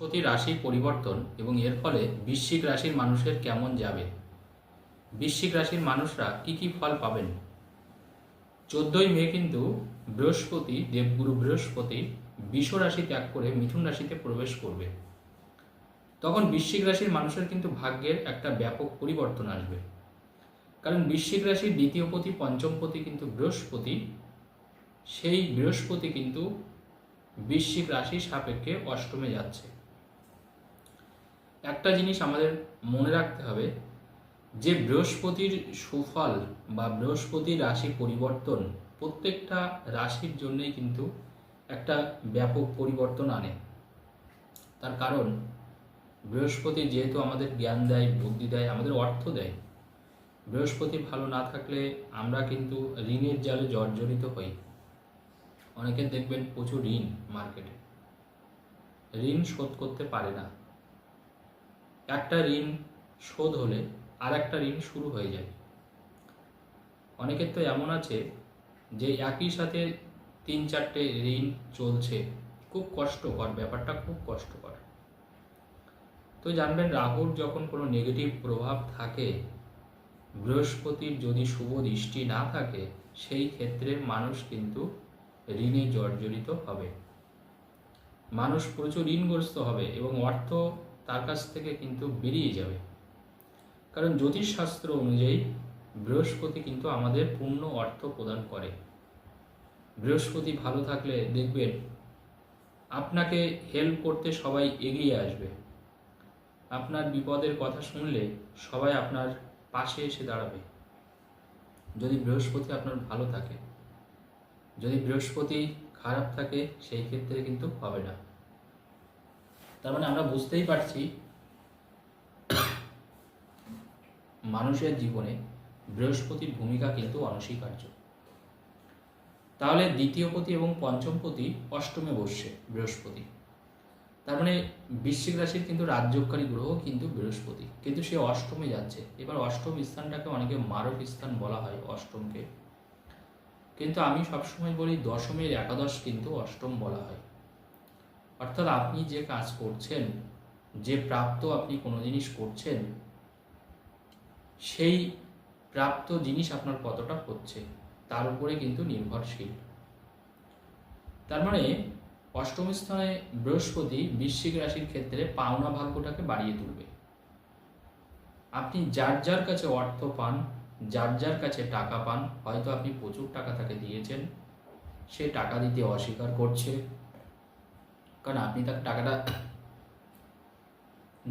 প্রতি রাশি পরিবর্তন এবং এর ফলে বৃশ্চিক রাশির মানুষের কেমন যাবে? বৃশ্চিক রাশির মানুষরা কি কি ফল পাবেন? চোদ্দই মে কিন্তু বৃহস্পতি, দেবগুরু বৃহস্পতি বিষ রাশি ত্যাগ করে মিথুন রাশিতে প্রবেশ করবে। তখন বৃশ্চিক রাশির মানুষের কিন্তু ভাগ্যের একটা ব্যাপক পরিবর্তন আসবে। কারণ বৃশ্চিক রাশির দ্বিতীয় পতি, পঞ্চম পতি কিন্তু বৃহস্পতি। সেই বৃহস্পতি কিন্তু বৃশ্চিক রাশির সাপেক্ষে অষ্টমে যাচ্ছে। একটা জিনিস আমাদের মনে রাখতে হবে, যে বৃহস্পতির সুফল বা বৃহস্পতির রাশি পরিবর্তন প্রত্যেকটা রাশির জন্যই কিন্তু একটা ব্যাপক পরিবর্তন আনে। তার কারণ, বৃহস্পতি যেহেতু আমাদের জ্ঞান দেয়, বুদ্ধি দেয়, আমাদের অর্থ দেয়, বৃহস্পতি ভালো না থাকলে আমরা কিন্তু ঋণের জালে জর্জরিত হই। অনেকের দেখবেন প্রচুর ঋণ মার্কেটে। ঋণ শোধ করতে পারে না। একটা ঋণ শোধ হলে আর একটা ঋণ শুরু হয়ে যায়। অনেকের তো এমন আছে যে একই সাথে তিন চারটে ঋণ চলছে, খুব কষ্টকর, ব্যাপারটা খুব কষ্টকর। তো জানবেন, রাহুর যখন কোনো নেগেটিভ প্রভাব থাকে, বৃহস্পতির যদি শুভ দৃষ্টি না থাকে, সেই ক্ষেত্রে মানুষ কিন্তু ঋণে জর্জরিত হবে। মানুষ প্রচুর ঋণগ্রস্ত হবে এবং অর্থ তার কাছ থেকে কিন্তু বেরিয়ে যাবে। কারণ জ্যোতিষশাস্ত্র অনুযায়ী বৃহস্পতি কিন্তু আমাদের পূর্ণ অর্থ প্রদান করে। বৃহস্পতি ভালো থাকলে দেখবেন আপনাকে হেল্প করতে সবাই এগিয়ে আসবে। আপনার বিপদের কথা শুনলে সবাই আপনার পাশে এসে দাঁড়াবে। যদি বৃহস্পতি আপনার ভালো থাকে, যদি বৃহস্পতি খারাপ থাকে, সেই ক্ষেত্রে কিন্তু হবে না। তার মানে আমরা বুঝতেই পারছি মানুষের জীবনে বৃহস্পতির ভূমিকা কিন্তু অনস্বীকার্য। তাহলে দ্বিতীয় পতি এবং পঞ্চম পতি অষ্টমে বসছে বৃহস্পতি। তার মানে বৃশ্চিক রাশির কিন্তু রাজ্যকারী গ্রহ কিন্তু বৃহস্পতি। কিন্তু সে অষ্টমে যাচ্ছে। এবার অষ্টম স্থানটাকে অনেকে মারক স্থান বলা হয় অষ্টমকে। কিন্তু আমি সবসময় বলি দশমের একাদশ কিন্তু অষ্টম বলা হয়। অর্থাৎ আপনি যে কাজ করছেন, যে প্রাপ্ত আপনি কোনো জিনিস করছেন, সেই প্রাপ্ত জিনিস আপনার কতটা হচ্ছে, তার উপরে কিন্তু নির্ভরশীল। তার মানে অষ্টম স্থানে বৃহস্পতি বৃশ্চিক রাশির ক্ষেত্রে পাওনা ভাগ্যটাকে বাড়িয়ে তুলবে। আপনি যার যার কাছে অর্থ পান, যার যার কাছে টাকা পান, হয়তো আপনি প্রচুর টাকা তাকে দিয়েছেন, সে টাকা দিতে অস্বীকার করছে কারণ আপনি তাকে টাকাটা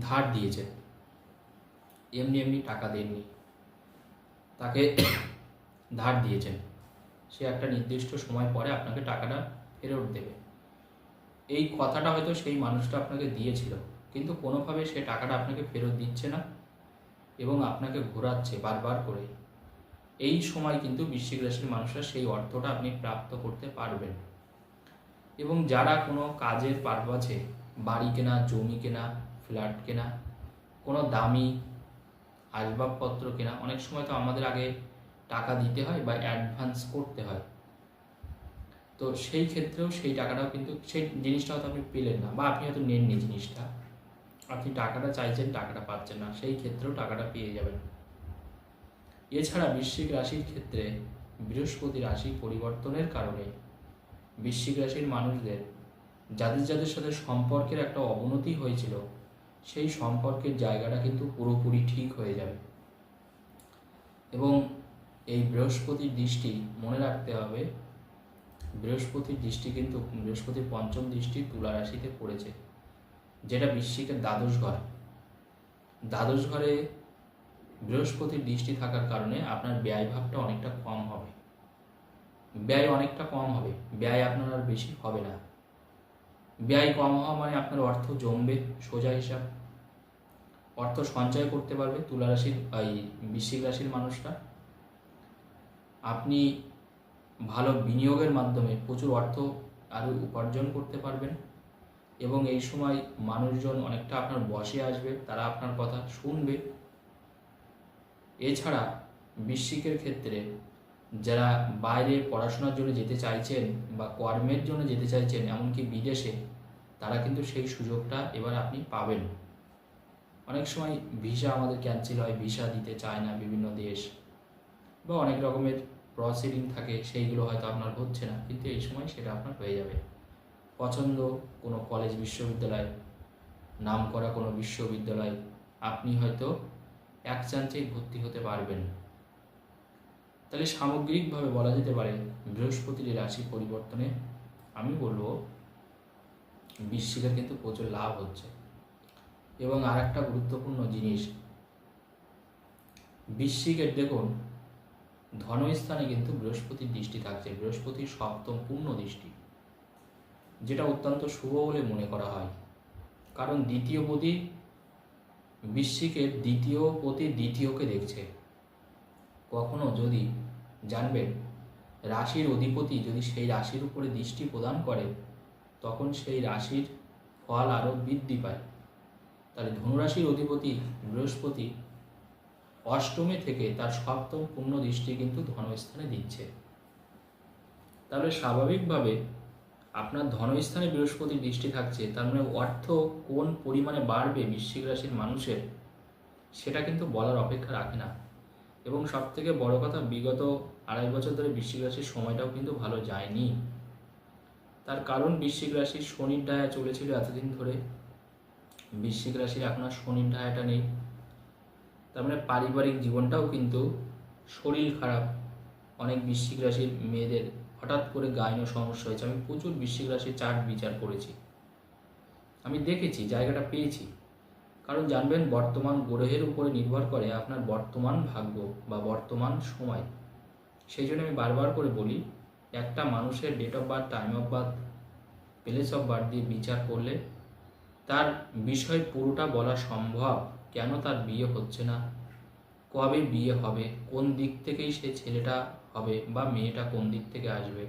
ধার দিয়েছেন। এমনি এমনি টাকা দেননি। তাকে ধার দিয়েছেন। সে একটা নির্দিষ্ট সময় পরে আপনাকে টাকাটা ফেরত দেবে। এই কথাটা হয়তো সেই মানুষটা আপনাকে দিয়েছিল, কিন্তু কোনোভাবে সে টাকাটা আপনাকে ফেরত দিচ্ছে না এবং আপনাকে ঘোরাচ্ছে বারবার করে। এই সময় কিন্তু বৃশ্চিক রাশির মানুষরা সেই অর্থটা আপনি প্রাপ্ত করতে পারবেন। এবং যারা কোনো কাজের পারপাছে বাড়ি কেনা, জমি কেনা ফ্ল্যাট কেনা, কোনো দামি আসবাবপত্র কেনা, অনেক সময় তো আমাদের আগে টাকা দিতে হয় বা অ্যাডভান্স করতে হয়। তো সেই ক্ষেত্রেও সেই টাকাটাও কিন্তু সেই জিনিসটা হয়তো আপনি পেলেন না বা আপনি হয়তো নেননি জিনিসটা। আপনি টাকাটা চাইছেন, টাকাটা পাচ্ছেন না, সেই ক্ষেত্রেও টাকাটা পেয়ে যাবেন। এছাড়া বৃশ্চিক রাশির ক্ষেত্রে বৃহস্পতি রাশি পরিবর্তনের কারণে বৃশ্চিক রাশির মানুষদের, যাদের যাদের সাথে সম্পর্কের একটা অবনতি হয়েছিল, সেই সম্পর্কের জায়গাটা কিন্তু পুরোপুরি ঠিক হয়ে যাবে। এবং এই বৃহস্পতির দৃষ্টি মনে রাখতে হবে, বৃহস্পতির দৃষ্টি কিন্তু, বৃহস্পতির পঞ্চম দৃষ্টি তুলা রাশিতে পড়েছে, যেটা বৃশ্চিকের দ্বাদশ ঘর। দ্বাদশ ঘরে বৃহস্পতির দৃষ্টি থাকার কারণে আপনার ব্যয়ভাবটা অনেকটা কম হবে। ব্যয় অনেকটা কম হবে, ব্যয় আপনার আর বেশি হবে না। ব্যয় কম হওয়া মানে আপনার অর্থ জমবে সোজা হিসাব। অর্থ সঞ্চয় করতে পারবে তুলা রাশির, এই বৃশ্চিক রাশির মানুষরা। আপনি ভালো বিনিয়োগের মাধ্যমে প্রচুর অর্থ আরও উপার্জন করতে পারবেন এবং এই সময় মানুষজন অনেকটা আপনার বসে আসবে, তারা আপনার কথা শুনবে। এছাড়া বৃশ্চিকের ক্ষেত্রে যারা বাইরে পড়াশোনার জন্য যেতে চাইছেন বা কর্মের জন্য যেতে চাইছেন, এমনকি বিদেশে, তারা কিন্তু সেই সুযোগটা এবার আপনি পাবেন। অনেক সময় ভিসা আমাদের ক্যান্সেল হয়, ভিসা দিতে চায় না বিভিন্ন দেশ, বা অনেক রকমের প্রসিডিং থাকে, সেইগুলো হয়তো আপনার হচ্ছে না, কিন্তু এই সময় সেটা আপনার হয়ে যাবে। পছন্দ কোনো কলেজ বিশ্ববিদ্যালয় নাম করা কোনো বিশ্ববিদ্যালয়, আপনি হয়তো এক চান্সেই ভর্তি হতে পারবেন। তাহলে সামগ্রিকভাবে বলা যেতে পারে বৃহস্পতির রাশি পরিবর্তনে আমি বলব বৃশ্চিকের কিন্তু প্রচুর লাভ হচ্ছে। এবং আর একটা গুরুত্বপূর্ণ জিনিস, বৃশ্চিকের দেখুন, ধনস্থানে কিন্তু বৃহস্পতির দৃষ্টি থাকছে, বৃহস্পতির সপ্তম পূর্ণ দৃষ্টি, যেটা অত্যন্ত শুভ বলে মনে করা হয়। কারণ দ্বিতীয় পতি বৃশ্চিকের দ্বিতীয় পতি দ্বিতীয়কে দেখছে। কখনো যদি জানবেন রাশির অধিপতি যদি সেই রাশির উপরে দৃষ্টি প্রদান করে, তখন সেই রাশির ফল আরও বৃদ্ধি পায়। তাহলে ধনুরাশির অধিপতি বৃহস্পতি অষ্টমে থেকে তার সপ্তম পূর্ণ দৃষ্টি কিন্তু ধনস্থানে দিচ্ছে। তাহলে স্বাভাবিকভাবে আপনার ধনস্থানে বৃহস্পতির দৃষ্টি থাকছে, তার মানে অর্থ কোন পরিমাণে বাড়বে বৃশ্চিক রাশির মানুষের, সেটা কিন্তু বলার অপেক্ষা রাখে না। এবং সব থেকে বড় কথা, বিগত আড়াই বছর ধরে বৃশ্চিক রাশির সময়টাও কিন্তু ভালো যায়নি। তার কারণ বৃশ্চিক রাশির শনির ডায়া চলেছিল এতদিন ধরে। বৃশ্চিক রাশির এখন আর শনির ডায়াটা নেই। তার মানে পারিবারিক জীবনটাও কিন্তু শরীর খারাপ। অনেক বৃশ্চিক রাশির মেয়েদের হঠাৎ করে গায়ন সমস্যা হয়েছে। আমি প্রচুর বৃশ্চিক রাশির চার্ট বিচার করেছি। আমি দেখেছি, জায়গাটা পেয়েছি। কারণ জানবেন, বর্তমান গ্রহের উপরে নির্ভর করে আপনার বর্তমান ভাগ্য বা বর্তমান সময়। সেই জন্য আমি বারবার করে বলি, একটা মানুষের date of birth time of birth place of birth দিয়ে বিচার করলে তার বিষয় পুরোটা বলা সম্ভব কেন তার বিয়ে হচ্ছে না? কবে বিয়ে হবে? কোন দিক থেকেই সে ছেলেটা হবে বা মেয়েটা কোন দিক থেকে আসবে?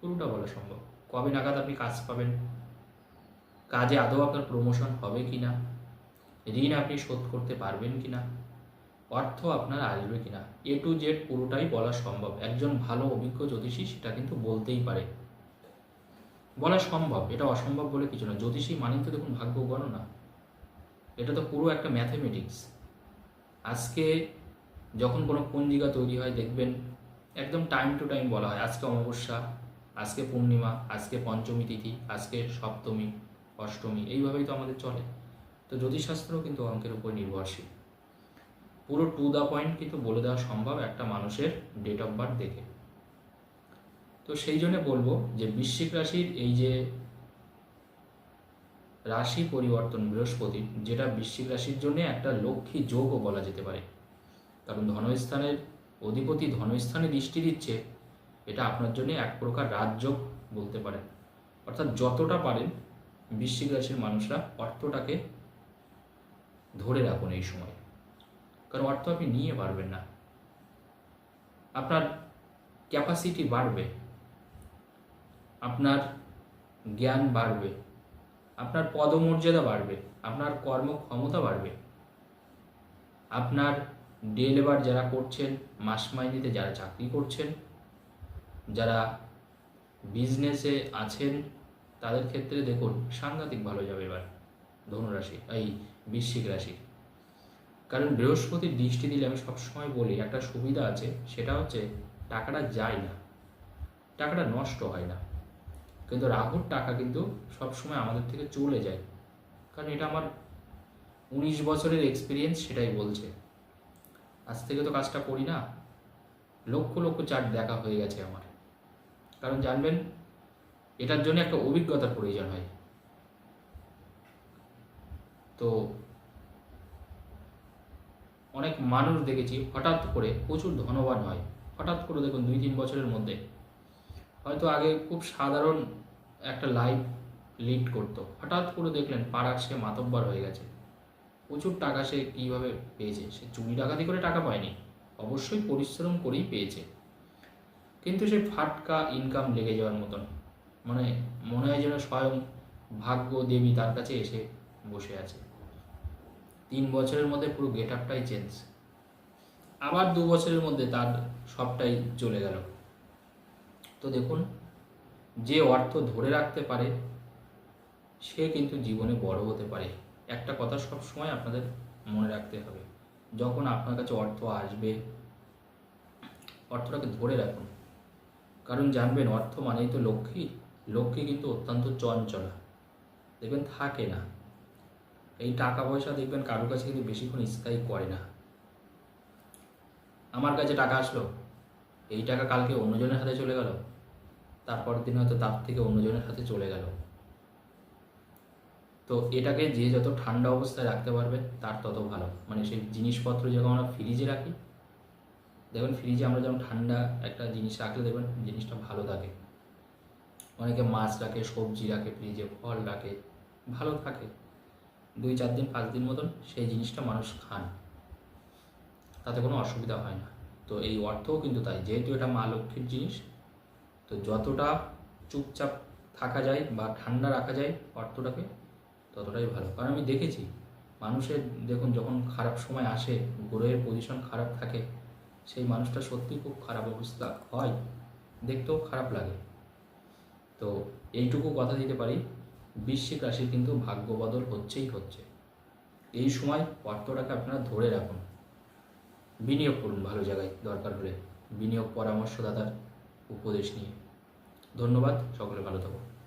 পুরোটা বলা সম্ভব। কবে নাগাদ আপনি কাজ পাবেন? কাজে আদৌ আপনার প্রমোশন হবে কি না ঋণ আপনি শোধ করতে পারবেন কি না অর্থ আপনার আসবে কি না এ টু জেড পুরোটাই বলা সম্ভব। একজন ভালো, অভিজ্ঞ জ্যোতিষী সেটা কিন্তু বলতেই পারে। বলা সম্ভব, এটা অসম্ভব বলে কিছু না। জ্যোতিষী মানেই তো দেখুন ভাগ্য গণনা। এটা তো পুরো একটা ম্যাথমেটিক্স আজকে যখন কোনো পঞ্জিকা তৈরি হয়, দেখবেন একদম টাইম টু টাইম বলা হয়। আজকে অমাবস্যা, আজকে পূর্ণিমা, আজকে পঞ্চমী তিথি, আজকে সপ্তমী, অষ্টমী, এইভাবেই তো আমাদের চলে। তো জ্যোতিষশাস্ত্রও কিন্তু অঙ্কের উপর নির্ভরশীল। পুরো টু দ্য পয়েন্ট কিন্তু বলে দেওয়া সম্ভব একটা মানুষের ডেট অফ বার্থ দেখে। তো সেই জন্য বলব যে বৃশ্চিক রাশির এই যে রাশি পরিবর্তন বৃহস্পতি, যেটা বৃশ্চিক রাশির জন্য একটা লক্ষ্মী যোগও বলা যেতে পারে। কারণ ধনস্থানের অধিপতি ধনস্থানে দৃষ্টি দিচ্ছে, এটা আপনার জন্য এক প্রকার রাজযোগ বলতে পারেন। অর্থাৎ যতটা পারেন, বৃশ্চিক রাশির মানুষরা অর্থটাকে ধরে রাখুন এই সময়। কারণ অর্থ আপনি নিয়ে পারবেন না। আপনার ক্যাপাসিটি বাড়বে। আপনার জ্ঞান বাড়বে। আপনার পদমর্যাদা বাড়বে। আপনার কর্মক্ষমতা বাড়বে। আপনার ডে লেবার যারা করছেন মাস মাইনিতে যারা চাকরি করছেন, যারা বিজনেসে আছেন, তাদের ক্ষেত্রে দেখুন সাংঘাতিক ভালো যাবে এবার ধনুরাশি, এই বৃশ্চিক রাশি। কারণ বৃহস্পতির দৃষ্টি দিলে আমি সবসময় বলি, একটা সুবিধা আছে, সেটা হচ্ছে টাকাটা যায় না। টাকাটা নষ্ট হয় না। কিন্তু রাহুর টাকা কিন্তু সবসময় আমাদের থেকে চলে যায়। কারণ এটা আমার উনিশ বছরের এক্সপিরিয়েন্স সেটাই বলছে। আজ থেকে তো কাজটা করি না। লক্ষ লক্ষ চার্ট দেখা হয়ে গেছে আমার। কারণ জানবেন, এটার জন্য একটা অভিজ্ঞতার প্রয়োজন হয়। তো অনেক মানুষ দেখেছি, হঠাৎ করে প্রচুর ধনবান হয়। হঠাৎ করে দেখুন দুই তিন বছরের মধ্যে। হয়তো আগে খুব সাধারণ একটা লাইফ লিড করতো। হঠাৎ করে দেখলেন পাড়ার সে মাতব্বার হয়ে গেছে। প্রচুর টাকা সে কীভাবে পেয়েছে? সে চুরি ডাকাতি করে টাকা পায়নি। অবশ্যই পরিশ্রম করেই পেয়েছে। কিন্তু সে ফাটকা ইনকাম লেগে যাওয়ার মতন। মানে মনে হয় যেন স্বয়ং ভাগ্য দেবী তার কাছে এসে বসে আছে। তিন বছরের মধ্যে পুরো গেট আপটাই চেঞ্জ আবার দু বছরের মধ্যে তার সবটাই চলে গেল। তো দেখুন, যে অর্থ ধরে রাখতে পারে, সে কিন্তু জীবনে বড় হতে পারে। একটা কথা সব সময় আপনাদের মনে রাখতে হবে, যখন আপনার কাছে অর্থ আসবে, অর্থটাকে ধরে রাখুন। কারণ জানবেন, অর্থ মানেই তো লক্ষ্মী। লক্ষ্মী কিন্তু অত্যন্ত চঞ্চলা। দেখবেন, থাকে না। এই টাকা পয়সা দেখবেন কারোর কাছে কিন্তু বেশিক্ষণ স্থায়ী করে না। আমার কাছে টাকা আসলো, এই টাকা কালকে অন্যজনের হাতে চলে গেল, তারপরের দিন হয়তো তার থেকে অন্যজনের হাতে চলে গেল। তো এটাকে যে যত ঠান্ডা অবস্থায় রাখতে পারবে, তার তত ভালো। মানে সেই জিনিসপত্র যখন আমরা ফ্রিজে রাখি, দেখবেন ফ্রিজে আমরা যেমন ঠান্ডা একটা জিনিস রাখলে দেখবেন জিনিসটা ভালো থাকে। অনেকে মাছ রাখে, সবজি রাখে ফ্রিজে ফল রাখে, ভালো থাকে। দুই, চার দিন, পাঁচ দিন মতন সেই জিনিসটা মানুষ খান। তাতে কোনো অসুবিধা হয় না। তো এই অর্থও কিন্তু তাই। যেহেতু এটা মা লক্ষ্মীর জিনিস, তো যতটা চুপচাপ থাকা যায় বা ঠান্ডা রাখা যায় অর্থটাকে ততটাই ভালো। কারণ আমি দেখেছি, মানুষের দেখুন যখন খারাপ সময় আসে, গ্রহের পজিশন খারাপ থাকে, সেই মানুষটা সত্যি খুব খারাপ অবস্থা হয়। দেখতেও খারাপ লাগে। তো এইটুকু কথা দিতে পারি। বৃশ্চিক রাশির কিন্তু ভাগ্য বদল হচ্ছেই হচ্ছে। এই সময় অর্থটাকে আপনারা ধরে রাখুন। বিনিয়োগ করুন ভালো জায়গায় দরকার হলে। বিনিয়োগ পরামর্শদাতার উপদেশ নিয়ে। ধন্যবাদ, সকলে ভালো থাকুন।